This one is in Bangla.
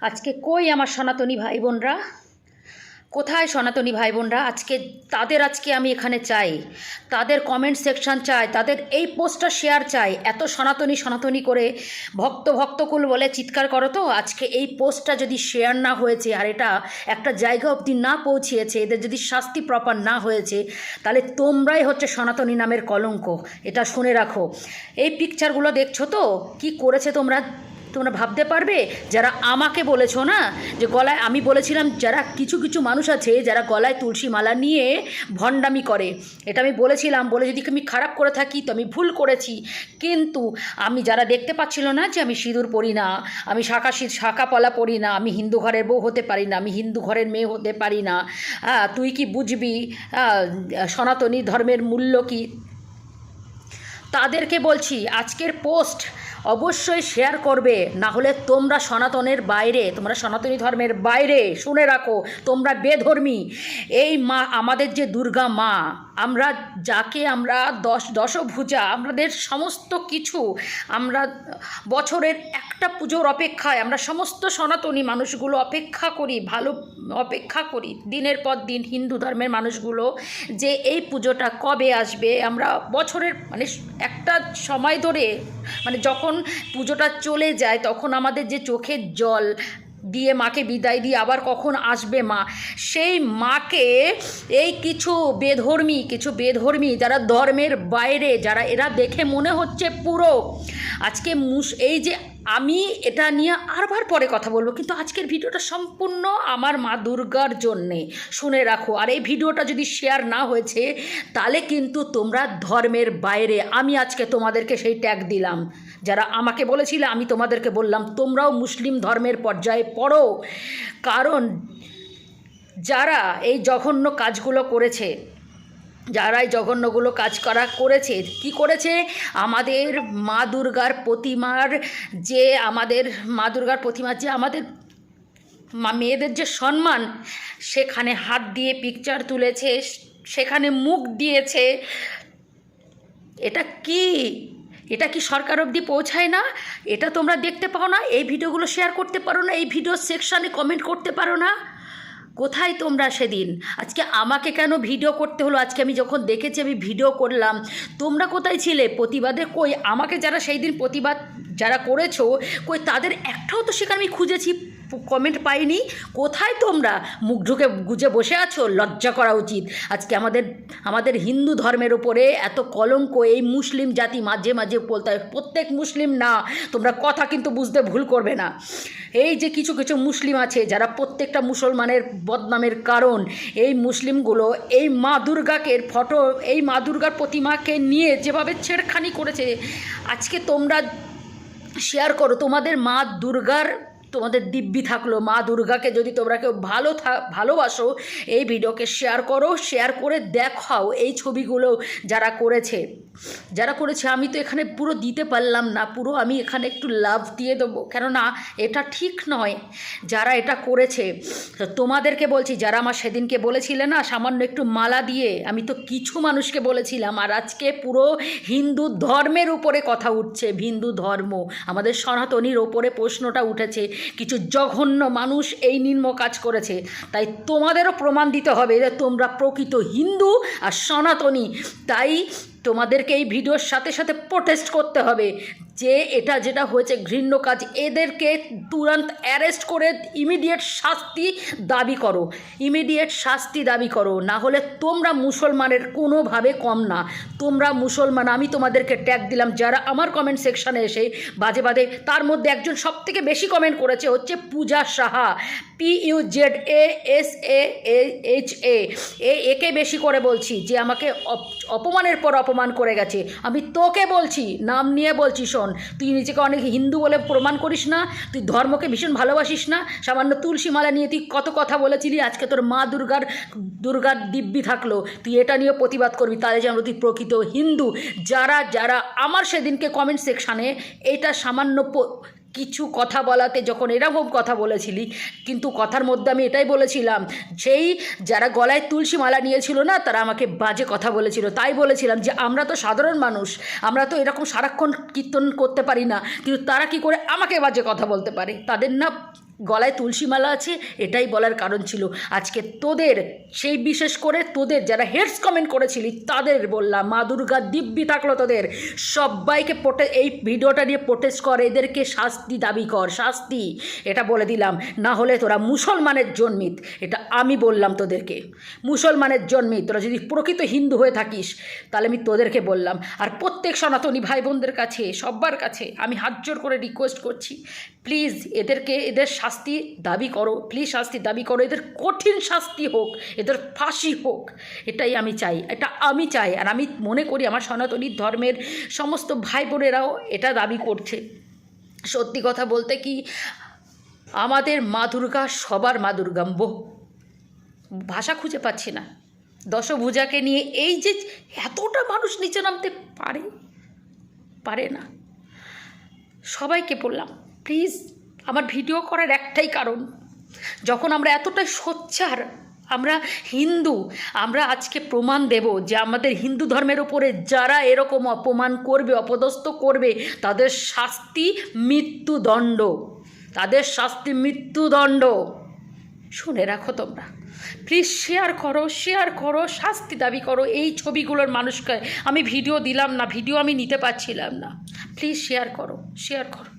আজকে কই আমার সনাতনী ভাই বোনরা কোথায় সনাতনী ভাই বোনরা আজকে তাদের আজকে আমি এখানে চাই। তাদের কমেন্ট সেকশন চাই, তাদের এই পোস্টটা শেয়ার চাই। এত সনাতনী সনাতনী করে ভক্ত ভক্তকুল বলে চিৎকার করো তো? আজকে এই পোস্টটা যদি শেয়ার না হয়েছে আর এটা একটা জায়গা অবধি না পৌঁছিয়েছে, এদের যদি শাস্তি প্রপার না হয়েছে, তাহলে তোমরাই হচ্ছে সনাতনী নামের কলঙ্ক। এটা শুনে রাখো। এই পিকচারগুলো দেখছ তো? কি করেছে তোমরা? তোমরা ভাবতে পারবে? যারা আমাকে বলেছ না, যে গলায় আমি বলেছিলাম যারা কিছু কিছু মানুষ আছে, যারা গলায় তুলসী মালা নিয়ে ভণ্ডামি করে। এটা আমি বলেছিলাম, বলে যদি আমি খারাপ করে থাকি তো আমি ভুল করেছি। কিন্তু আমি যারা দেখতে পাচ্ছিল না যে আমি সিঁদুর পরি না, আমি শাখা শাখা পলা পরি না, আমি হিন্দু ঘরের বউ হতে পারি না, আমি হিন্দু ঘরের মেয়ে হতে পারি না তুই কি বুঝবি সনাতনী ধর্মের মূল্য কি? তাদেরকে বলছি, আজকের পোস্ট অবশ্যই শেয়ার করবে। না হলে তোমরা সনাতনের বাইরে, তোমরা সনাতনী ধর্মের বাইরে শুনে রাখো, তোমরা বেধর্মী। এই মা, আমাদের যে দুর্গা মা আমরা যাকে আমরা দশ দশভুজা, আমাদের সমস্ত কিছু আমরা বছরের একটা পুজোর অপেক্ষায়, আমরা সমস্ত সনাতনী মানুষগুলো অপেক্ষা করি, ভালো অপেক্ষা করি। দিনের পর দিন হিন্দু ধর্মের মানুষগুলো যে এই পুজোটা কবে আসবে, আমরা বছরের মানে একটা সময় ধরে মানে যখন পুজোটা চলে যায়, তখন আমাদের যে চোখের জল দিয়ে মাকে বিদায় দিয়ে আবার কখন আসবে মা? সেই মাকে এই কিছু বেধর্মী কিছু বেধর্মী যারা ধর্মের বাইরে, যারা এরা দেখে মনে হচ্ছে পুরো। আজকে মুস এই যে আমি এটা নিয়ে আরবার পরে কথা বলব, কিন্তু আজকের ভিডিওটা সম্পূর্ণ আমার মা দুর্গার জন্যে। শুনে রাখো, আর এই ভিডিওটা যদি শেয়ার না হয়েছে, তাহলে কিন্তু তোমরা ধর্মের বাইরে। আমি আজকে তোমাদেরকে সেই ট্যাগ দিলাম। যারা আমাকে বলেছিলে, আমি তোমাদেরকে বললাম, তোমরাও মুসলিম ধর্মের পর্যায়ে পড়ো। কারণ যারা এই জঘন্য কাজগুলো করেছে যারা এই জঘন্যগুলো কাজ করা করেছে, কি করেছে? আমাদের মা দুর্গার প্রতিমার যে আমাদের মা দুর্গার প্রতিমার যে আমাদের মা মেয়েদের যে সম্মান, সেখানে হাত দিয়ে পিকচার তুলেছে, সেখানে মুখ দিয়েছে। এটা কি? এটা কি সরকার অবধি পৌঁছায় না? এটা তোমরা দেখতে পাও না? এই ভিডিওগুলো শেয়ার করতে পারো না? এই ভিডিও সেকশানে কমেন্ট করতে পারো না? কোথায় তোমরা সেদিন? আজকে আমাকে কেন ভিডিও করতে হলো? আজকে আমি যখন দেখেছি, আমি ভিডিও করলাম। তোমরা কোথায় ছিলে? প্রতিবাদে কই? আমাকে যারা সেই দিন প্রতিবাদ যারা করেছ, কই তাদের একটাও তো সেখানে আমি খুঁজেছি। কমেন্ট পাইনি। কোথায় তোমরা? মুখ ঢুকে গুজে বসে আছো? লজ্জা করা উচিত। আজকে আমাদের আমাদের হিন্দু ধর্মের ওপরে এত কলঙ্ক, এই মুসলিম জাতি মাঝে মাঝে বলতে হয়, প্রত্যেক মুসলিম না, তোমরা কথা কিন্তু বুঝতে ভুল করবে না। এই যে কিছু কিছু মুসলিম আছে, যারা প্রত্যেকটা মুসলমানের বদনামের কারণ, এই মুসলিমগুলো এই মা দুর্গাকে ফটো, এই মা দুর্গার প্রতিমাকে নিয়ে যেভাবে ছেড়খানি করেছে, আজকে তোমরা শেয়ার করো, তোমাদের মা দুর্গার তোমাদের দিব্যি থাকল। মা দুর্গাকে যদি তোমরা কেউ ভালো ভালোবাসো, এই ভিডিওকে শেয়ার করো শেয়ার করে দেখাও এই ছবিগুলো যারা করেছে। যারা করেছে, আমি তো এখানে পুরো দিতে পারলাম না, পুরো আমি এখানে একটু লাভ দিয়ে দেবো। কেননা, এটা ঠিক নয় যারা এটা করেছে। তোমাদেরকে বলছি, যারা আমার সেদিনকে বলেছিলে না, সামান্য একটু মালা দিয়ে, আমি তো কিছু মানুষকে বলেছিলাম, আর আজকে পুরো হিন্দু ধর্মের উপরে কথা উঠছে, হিন্দু ধর্ম। আমাদের সনাতনীর ওপরে প্রশ্নটা উঠেছে কিছু জঘন্য মানুষ এই নিম্ন কাজ করেছে। তাই তোমাদেরও প্রমাণ দিতে হবে যে তোমরা প্রকৃত হিন্দু আর সনাতনী। তাই তোমাদেরকে এই ভিডিওর সাথে সাথে প্রোটেস্ট করতে হবে। যে এটা যেটা হয়েছে ঘৃণ্য কাজ, এদেরকে তুরন্ত অ্যারেস্ট করে ইমিডিয়েট শাস্তি দাবি করো। ইমিডিয়েট শাস্তি দাবি করো। না হলে তোমরা মুসলমানের কোনোভাবে কম না। তোমরা মুসলমান, আমি তোমাদেরকে ট্যাগ দিলাম, যারা আমার কমেন্ট সেকশানে এসে বাজে বাজে, তার মধ্যে একজন সব থেকে বেশি কমেন্ট করেছে হচ্ছে Puja Saha. P U Z A S A H A একে বেশি করে বলছি যে আমাকে অপ- অপমানের পর অপমান করে গেছে। আমি তোকে বলছি, নাম নিয়ে বলছি, শোন। তুই নিজেকে অনেক হিন্দু বলে প্রমাণ করিস না, তুই ধর্মকে ভীষণ ভালোবাসিস না। সামান্য তুলসী মালা নিয়ে তুই কত কথা বলেছিলি, আজকে তোর মা দুর্গার দুর্গার দিব্যি থাকল। তুই এটা নিয়ে প্রতিবাদ করবি, তাহলে যেন তুই প্রকৃত হিন্দু। যারা যারা আমার সেদিনকে কমেন্ট সেকশানে এটা সামান্য কিছু কথা বলাতে যখন এরকম কথা বলেছিলি, কিন্তু কথার মধ্যে আমি এটাই বলেছিলাম, যেই যারা গলায় তুলসী মালা নিয়েছিল না, তারা আমাকে বাজে কথা বলেছিল। তাই বলেছিলাম যে, আমরা তো সাধারণ মানুষ, আমরা তো এরকম সারাক্ষণ কীর্তন করতে পারি না, কিন্তু তারা কি করে আমাকে বাজে কথা বলতে পারে? তাদের না গলায় তুলসী মালা আছে, এটাই বলার কারণ ছিল। আজকে তোদের, সেই বিশেষ করে তোদের যারা হেডস কমেন্ট করেছিলি, তাদের বললাম, মা দুর্গা দিব্যি থাকল তোদের। সবাইকে পোটে এই ভিডিওটা নিয়ে প্রোটেস্ট কর, এদেরকে শাস্তি দাবি কর, শাস্তি। এটা বলে দিলাম, না হলে তোরা মুসলমানের জন্মিত। এটা আমি বললাম তোদেরকে। মুসলমানের জন্মিত, তোরা যদি প্রকৃত হিন্দু হয়ে থাকিস, তাহলে আমি তোদেরকে বললাম। আর প্রত্যেক সনাতনী ভাই বোনদের কাছে সবার কাছে আমি হাত জোর করে রিকোয়েস্ট করছি প্লিজ এদেরকে, এদের শাস্তি দাবি করো প্লিজ শাস্তি দাবি করো, এদের কঠিন শাস্তি হোক, এদের ফাঁসি হোক, এটাই আমি চাই, এটা আমি চাই, আর আমি মনে করি আমার সনাতনী ধর্মের সমস্ত ভাই বোনেরাও এটা দাবি করছে। সত্যি কথা বলতে কি, আমাদের মা দুর্গা সবার মা দুর্গা বহু ভাষা খুঁজে পাচ্ছি না। দশভূজাকে নিয়ে এই যে এতটা মানুষ নিচে নামতে পারে পারে না। সবাইকে বললাম প্লিজ আমার ভিডিও করার একটাই কারণ, যখন আমরা এতটাই সোচ্চার, আমরা হিন্দু, আমরা আজকে প্রমাণ দেব যে আমাদের হিন্দু ধর্মের ওপরে যারা এরকম অপমান করবে, অপদস্থ করবে, তাদের শাস্তি মৃত্যুদণ্ড। তাদের শাস্তি মৃত্যুদণ্ড। শুনে রাখো তোমরা। প্লিজ শেয়ার করো শেয়ার করো, শাস্তি দাবি করো এই ছবিগুলোর মানুষকে। আমি ভিডিও দিলাম না, ভিডিও আমি নিতে পারছিলাম না। প্লিজ শেয়ার করো শেয়ার করো।